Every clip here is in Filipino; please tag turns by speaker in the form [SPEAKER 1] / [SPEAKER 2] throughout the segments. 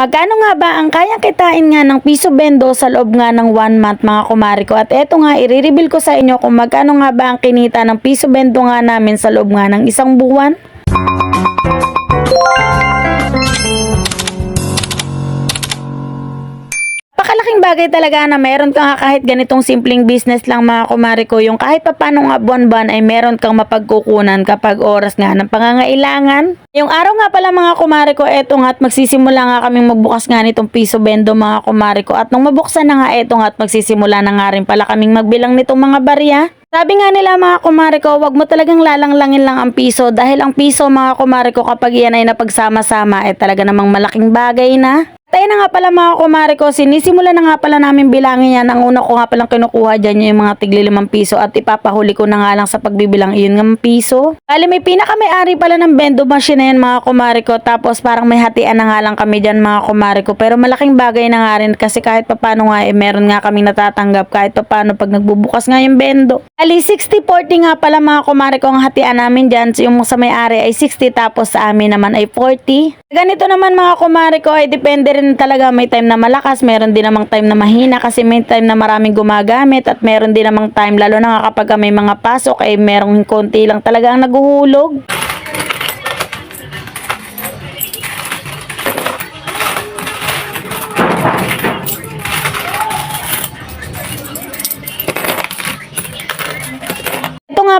[SPEAKER 1] Magkano nga ba ang kayang kitain nga ng piso bendo sa loob nga ng one month mga kumari ko? At eto nga, i-reveal ko sa inyo kung magkano nga ba ang kinita ng piso bendo nga namin sa loob nga ng isang buwan. Bagay talaga na meron kang kahit ganitong simpleng business lang mga kumari ko. Yung kahit papano nga buwan-buwan ay meron kang mapagkukunan kapag oras nga ng pangangailangan. Yung araw nga pala mga kumari ko, eto nga at magsisimula nga kaming magbukas nga nitong piso bendo mga kumari ko. At nung mabuksan na nga eto nga at magsisimula na nga rin pala kaming magbilang nitong mga barya. Sabi nga nila mga kumari ko, wag mo talagang lalanglangin lang ang piso dahil ang piso mga kumari ko kapag yan ay napagsama-sama ay talaga namang malaking bagay na. Tayo na nga pala mga kumari ko, sinisimula na nga pala namin bilangin yan. Ang una ko nga palang kinukuha dyan yung mga tigli limang piso at ipapahuli ko na nga lang sa pagbibilang iyon ng piso. Bali may pinaka-may-ari pala ng bendo machine na yan mga kumari ko tapos parang may hatian na nga lang kami dyan mga kumari ko. Pero malaking bagay na nga rin kasi kahit papano nga eh meron nga kaming natatanggap kahit papano pag nagbubukas nga yung bendo. Ali 60-40 nga pala mga kumari ko ang hatian namin dyan. So, yung sa may-ari ay 60 tapos sa amin naman ay 40. Ganito naman mga kumari ko ay depende rin talaga may time na malakas, meron din namang time na mahina kasi may time na maraming gumagamit at meron din namang time lalo na kapag may mga pasok ay merong konti lang talaga ang naguhulog.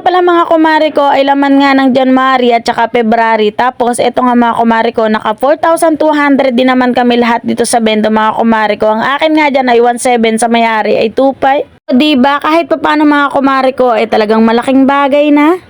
[SPEAKER 1] Nga pala mga kumari ko ay laman nga ng January at saka February. Tapos ito nga mga kumari ko, naka 4,200 din naman kami lahat dito sa bendo mga kumari ko. Ang akin nga dyan ay 1,700 sa mayari ay 2,500. So, diba kahit pa paano mga kumari ko ay talagang malaking bagay na.